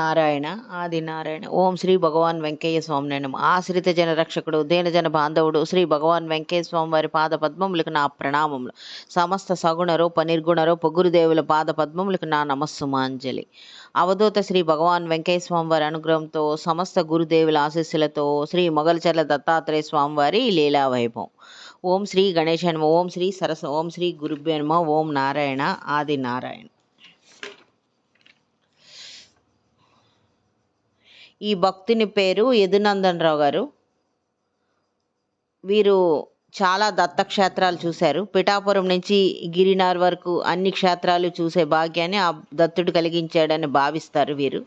నారాయణ ఆది నారాయణ ఓం శ్రీ భగవాన్ వెంకయ్య స్వామి నమ. ఆశ్రిత జన రక్షకుడు దీనజన బాంధవుడు శ్రీ భగవాన్ వెంకయ్య స్వామి వారి పాద పద్మములకు నా ప్రణామములు. సమస్త సగుణ రూప నిర్గుణ రూప గురుదేవుల పాద పద్మములకు నా నమస్సుమాంజలి. అవధూత శ్రీ భగవాన్ వెంకయ్య స్వామి వారి అనుగ్రహంతో సమస్త గురుదేవుల ఆశీస్సులతో శ్రీ మొగల్చర్ల దత్తాత్రేయ స్వామి వారి లీలా వైభవం ఓం శ్రీ గణేశ నమ. ఓం శ్రీ సరస్వ ఓం శ్రీ గురుభ్యో నమ. ఓం నారాయణ ఆది నారాయణ ఈ భక్తుని పేరు యదునందన్ రావు గారు. వీరు చాలా దత్తక్షేత్రాలు చూశారు. పిఠాపురం నుంచి గిరినార్ వరకు అన్ని క్షేత్రాలు చూసే భాగ్యాన్ని ఆ దత్తుడు కలిగించాడని భావిస్తారు వీరు.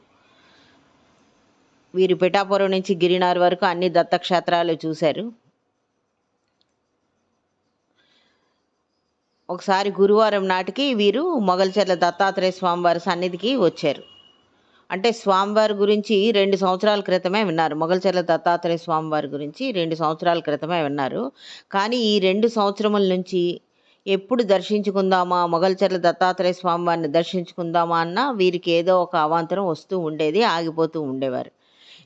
వీరు పిఠాపురం నుంచి గిరినార్ వరకు అన్ని దత్తక్షేత్రాలు చూశారు. ఒకసారి గురువారం నాటికి వీరు మొగల్చెర్ల దత్తాత్రేయ స్వామివారి సన్నిధికి వచ్చారు. అంటే స్వామివారి గురించి రెండు సంవత్సరాల క్రితమే విన్నారు. మొగల్చెర్ల దత్తాత్రేయ స్వామివారి గురించి రెండు సంవత్సరాల క్రితమే విన్నారు. కానీ ఈ రెండు సంవత్సరముల నుంచి ఎప్పుడు దర్శించుకుందామా మొగల్చెర్ల దత్తాత్రేయ స్వామివారిని దర్శించుకుందామా అన్న వీరికి ఏదో ఒక అవాంతరం వస్తూ ఉండేది ఆగిపోతూ ఉండేవారు.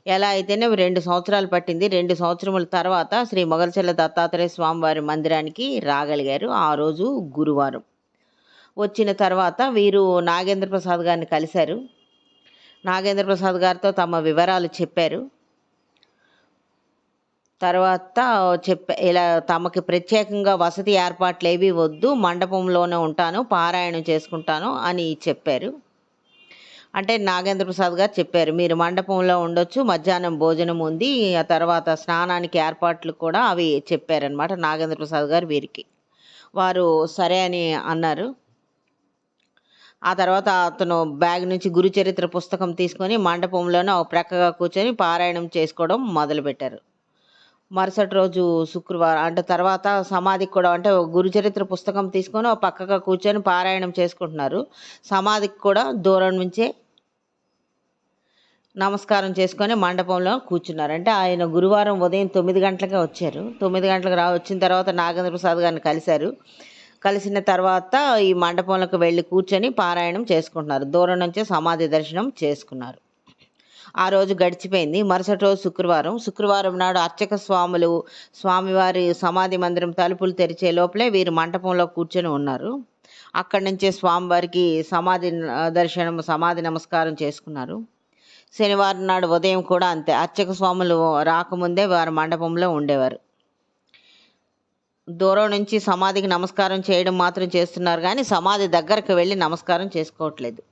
ఎలా అయితేనే రెండు సంవత్సరాలు పట్టింది. రెండు సంవత్సరముల తర్వాత శ్రీ మొగల్చెర్ల దత్తాత్రేయ స్వామివారి మందిరానికి రాగలిగారు. ఆ రోజు గురువారం. వచ్చిన తర్వాత వీరు నాగేంద్ర ప్రసాద్ గారిని కలిశారు. నాగేంద్ర ప్రసాద్ గారితో తమ వివరాలు చెప్పారు. తర్వాత చెప్ప ఇలా తమకి ప్రత్యేకంగా వసతి ఏర్పాట్లు ఏవి వద్దు మండపంలోనే ఉంటాను పారాయణం చేసుకుంటాను అని చెప్పారు. అంటే నాగేంద్ర ప్రసాద్ గారు చెప్పారు మీరు మండపంలో ఉండొచ్చు మధ్యాహ్నం భోజనం ఉంది ఆ తర్వాత స్నానానికి ఏర్పాట్లు కూడా అవి చెప్పారనమాట నాగేంద్ర ప్రసాద్ గారు వీరికి. వారు సరే అని అన్నారు. ఆ తర్వాత అతను బ్యాగ్ నుంచి గురుచరిత్ర పుస్తకం తీసుకొని మండపంలోనే ఒక ప్రక్కగా కూర్చొని పారాయణం చేసుకోవడం మొదలుపెట్టారు. మరుసటి రోజు శుక్రవారం అంటే తర్వాత సమాధికి కూడా అంటే గురుచరిత్ర పుస్తకం తీసుకొని ఒక పక్కగా కూర్చొని పారాయణం చేసుకుంటున్నారు. సమాధికి కూడా దూరం నుంచే నమస్కారం చేసుకొని మండపంలో కూర్చున్నారు. అంటే ఆయన గురువారం ఉదయం తొమ్మిది గంటలకే వచ్చారు. తొమ్మిది గంటలకు రా వచ్చిన తర్వాత నాగేంద్ర ప్రసాద్ గారిని కలిశారు. కలిసిన తర్వాత ఈ మండపంలోకి వెళ్ళి కూర్చొని పారాయణం చేసుకుంటున్నారు. దూరం నుంచే సమాధి దర్శనం చేసుకున్నారు. ఆ రోజు గడిచిపోయింది. మరుసటి రోజు శుక్రవారం. శుక్రవారం నాడు అర్చక స్వాములు స్వామివారి సమాధి మందిరం తలుపులు తెరిచే లోపలే వీరు మంటపంలో కూర్చొని ఉన్నారు. అక్కడి నుంచే స్వామివారికి సమాధి దర్శనం సమాధి నమస్కారం చేసుకున్నారు. శనివారం నాడు ఉదయం కూడా అంతే. అర్చక స్వాములు రాకముందే వారు మండపంలో ఉండేవారు. దూరం నుంచి సమాధికి నమస్కారం చేయడం మాత్రం చేస్తున్నారు కానీ సమాధి దగ్గరకు వెళ్ళి నమస్కారం చేసుకోవట్లేదు.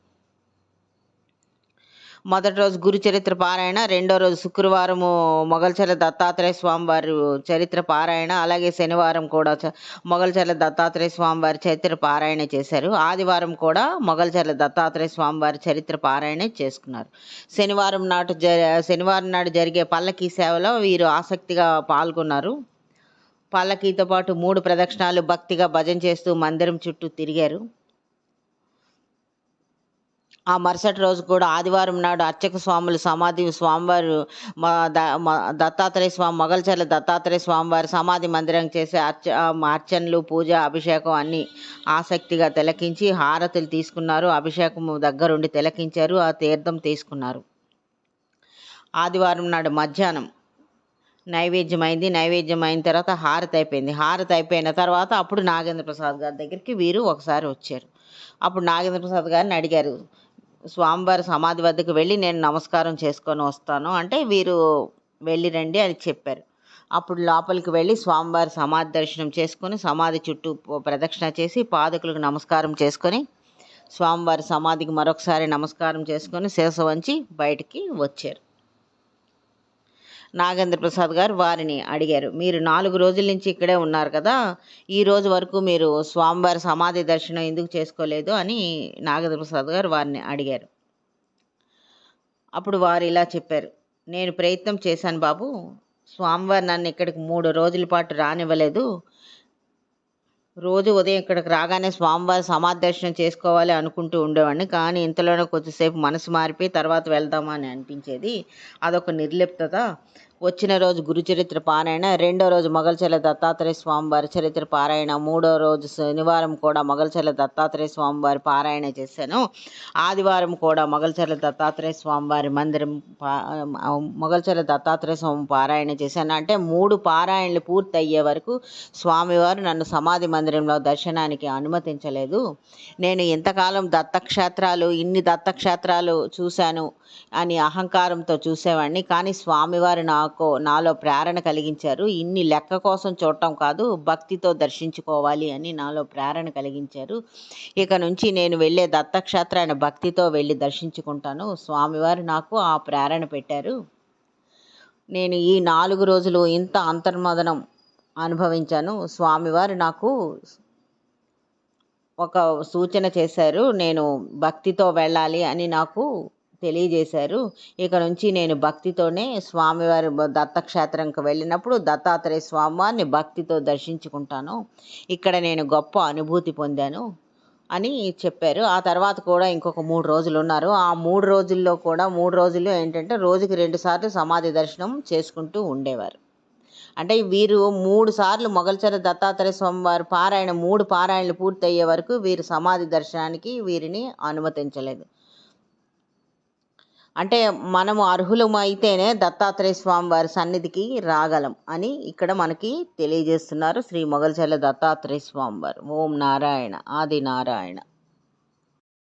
మొదటి రోజు గురు చరిత్ర పారాయణ రెండో రోజు శుక్రవారము మొగల్చర్ల దత్తాత్రేయ స్వామివారి చరిత్ర పారాయణ అలాగే శనివారం కూడా మొగల్చర్ల దత్తాత్రేయ స్వామివారి చరిత్ర పారాయణ చేశారు. ఆదివారం కూడా మొగల్చర్ల దత్తాత్రేయ స్వామివారి చరిత్ర పారాయణ చేసుకున్నారు. శనివారం నాటు జ శనివారం నాడు జరిగే పల్లకీ సేవలో వీరు ఆసక్తిగా పాల్గొన్నారు. పాలకీతో పాటు మూడు ప్రదక్షిణాలు భక్తిగా భజన చేస్తూ మందిరం చుట్టూ తిరిగారు. ఆ మరుసటి రోజు కూడా ఆదివారం నాడు అర్చక స్వాములు సమాధి స్వామివారు దత్తాత్రేయ స్వామి మొగల్చర్ల దత్తాత్రేయ స్వామివారి సమాధి మందిరం చేసే అర్చ అర్చనలు పూజ అభిషేకం అన్నీ ఆసక్తిగా తిలకించి హారతులు తీసుకున్నారు. అభిషేకం దగ్గరుండి తిలకించారు. ఆ తీర్థం తీసుకున్నారు. ఆదివారం నాడు మధ్యాహ్నం నైవేద్యం అయింది నైవేద్యం అయిన తర్వాత హారతి అయిపోయింది. హారతి అయిపోయిన తర్వాత అప్పుడు నాగేంద్ర ప్రసాద్ గారి దగ్గరికి వీరు ఒకసారి వచ్చారు. అప్పుడు నాగేంద్ర ప్రసాద్ గారిని అడిగారు స్వామివారి సమాధి వద్దకు వెళ్ళి నేను నమస్కారం చేసుకొని వస్తాను. అంటే వీరు వెళ్ళి రండి అని చెప్పారు. అప్పుడు లోపలికి వెళ్ళి స్వామివారి సమాధి దర్శనం చేసుకొని సమాధి చుట్టూ ప్రదక్షిణ చేసి పాదకులకు నమస్కారం చేసుకొని స్వామివారి సమాధికి మరొకసారి నమస్కారం చేసుకొని శిరస వంచి బయటికి వచ్చారు. నాగేంద్ర ప్రసాద్ గారు వారిని అడిగారు. మీరు నాలుగు రోజుల నుంచి ఇక్కడే ఉన్నారు కదా ఈ రోజు వరకు మీరు స్వామివారి సమాధి దర్శనం ఎందుకు చేసుకోలేదు అని నాగేంద్ర ప్రసాద్ గారు వారిని అడిగారు. అప్పుడు వారు ఇలా చెప్పారు. నేను ప్రయత్నం చేశాను బాబు స్వామివారు నన్ను ఇక్కడికి మూడు రోజుల పాటు రానివ్వలేదు. రోజు ఉదయం ఇక్కడికి రాగానే స్వామివారి సమాధి దర్శనం చేసుకోవాలి అనుకుంటూ ఉండేవాడిని. కానీ ఇంతలోనే కొద్దిసేపు మనసు మారిపోయి తర్వాత వెళ్దామా అని అనిపించేది. అదొక నిర్లిప్తత. వచ్చిన రోజు గురుచరిత్ర పారాయణ రెండో రోజు మొగల్చెల దత్తాత్రేయ స్వామివారి చరిత్ర పారాయణ మూడో రోజు శనివారం కూడా మొగల్చెల దత్తాత్రేయ స్వామివారి పారాయణ చేశాను. ఆదివారం కూడా మొగల్చెల దత్తాత్రేయ స్వామివారి మందిరం పా మొగల్చెల దత్తాత్రేయ స్వామి పారాయణ చేశాను. అంటే మూడు పారాయణలు పూర్తి అయ్యే వరకు స్వామివారు నన్ను సమాధి మందిరంలో దర్శనానికి అనుమతించలేదు. నేను ఇంతకాలం దత్తక్షేత్రాలు ఇన్ని దత్తక్షేత్రాలు చూశాను అని అహంకారంతో చూసేవాడిని. కానీ స్వామివారు నాకు నాలో ప్రేరణ కలిగించారు. ఇన్ని లెక్క కోసం చూడటం కాదు భక్తితో దర్శించుకోవాలి అని నాలో ప్రేరణ కలిగించారు. ఇక నుంచి నేను వెళ్ళే దత్తక్షేత్రాన్ని భక్తితో వెళ్ళి దర్శించుకుంటాను. స్వామివారు నాకు ఆ ప్రేరణ పెట్టారు. నేను ఈ నాలుగు రోజులు ఇంత అంతర్మదనం అనుభవించాను. స్వామివారు నాకు ఒక సూచన చేశారు. నేను భక్తితో వెళ్ళాలి అని నాకు తెలియజేశారు. ఇక నుంచి నేను భక్తితోనే స్వామివారి దత్తక్షేత్రంకి వెళ్ళినప్పుడు దత్తాత్రేయ స్వామివారిని భక్తితో దర్శించుకుంటాను. ఇక్కడ నేను గొప్ప అనుభూతి పొందాను అని చెప్పారు. ఆ తర్వాత కూడా ఇంకొక మూడు రోజులు ఉన్నారు. ఆ మూడు రోజుల్లో కూడా మూడు రోజుల్లో ఏంటంటే రోజుకి రెండు సార్లు సమాధి దర్శనం చేసుకుంటూ ఉండేవారు. అంటే వీరు మూడు సార్లు మొగల్చర దత్తాత్రేయ స్వామివారి పారాయణ మూడు పారాయణలు పూర్తయ్యే వరకు వీరు సమాధి దర్శనానికి వీరిని అనుమతించలేదు. అంటే మనము అర్హులమైతేనే దత్తాత్రేయ స్వామి వారి సన్నిధికి రాగలం అని ఇక్కడ మనకి తెలియజేస్తున్నారు శ్రీ మొగల్చెల్ల దత్తాత్రేయ స్వామి వారు. ఓం నారాయణ ఆది నారాయణ.